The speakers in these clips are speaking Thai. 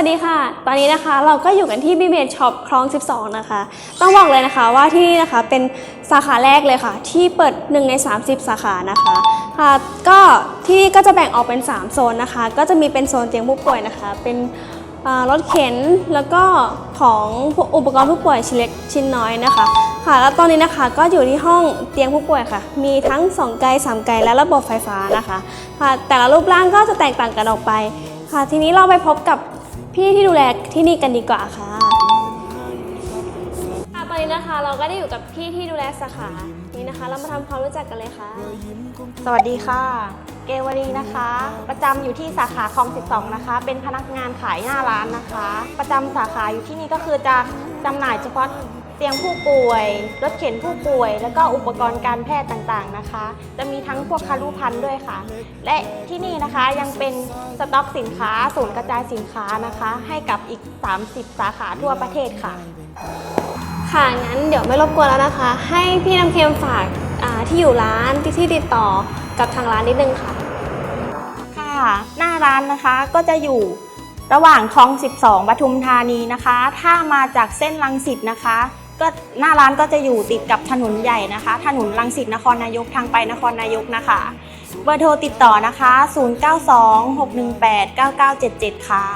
ัสดีค่ะ ตอนนี้นะคะเราก็อยู่กันที่บีเมดช็อปคลอง 12 นะคะ ต้องบอกเลยนะคะว่าที่นี่นะคะเป็นสาขาแรกเลยค่ะ ที่เปิด 1 ใน 30 สาขานะคะค่ะก็ที่นี่ก็จะแบ่งออกเป็น 3 โซนนะคะ ก็จะมีเป็นโซนเตียงผู้ป่วยนะคะ เป็นรถเข็นแล้วก็ของอุปกรณ์ผู้ป่วยชิ้นเล็กชิ้นน้อยนะคะ ค่ะแล้วตอนนี้นะคะก็อยู่ที่ห้องเตียงผู้ป่วยค่ะ มีทั้ง 2 ไกล3ไกลและระบบไฟฟ้านะคะค่ะแต่ละรูปร่างก็จะแตกต่างกันออกไปค่ะทีนี้เราไปพบกับ พี่ที่ดูแลที่นี่กันดีกว่าค่ะค่ะตอนนี้นะคะเราก็ได้อยู่กับพี่ที่ดูแลสาขานี้นะคะ เรามาทำความรู้จักกันเลยค่ะ สวัสดีค่ะ เกวรีนะคะ ประจำอยู่ที่สาขาคลอง 12 นะคะ เป็นพนักงานขายหน้าร้านนะคะ ประจำสาขาอยู่ที่นี่ก็คือจะจำหน่ายเฉพาะเตียงผู้ป่วย รถเข็นผู้ป่วย แล้วก็อุปกรณ์การแพทย์ต่างๆนะคะ จะมีทั้งพวกคารุพันธ์ด้วยค่ะ และที่นี่นะคะยังเป็นสต็อกสินค้าศูนย์กระจายสินค้านะคะ ให้กับอีก 30 สาขาทั่วประเทศค่ะ ค่ะ งั้นเดี๋ยวไม่รบกวนแล้วนะคะ ให้พี่น้ำเค็มฝากที่อยู่ร้านที่ที่ติดต่อ กับทางร้านนิดนึงค่ะ ค่ะ หน้าร้านนะคะก็จะอยู่ระหว่างคลอง 12ปทุมธานีนะคะ ถ้ามาจากเส้นลังสิตนะคะ ก็หน้าร้านก็จะอยู่ติดกับถนนใหญ่นะคะ ถนนลังสิตนครนายกทางไปนครนายกนะคะ เบอร์โทรติดต่อนะคะ 0926189977 ค่ะ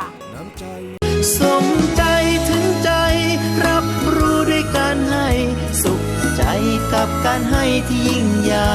สมใจถึงใจ รับรู้ด้วยการให้ สุขใจกับการให้ที่ยิ่งใหญ่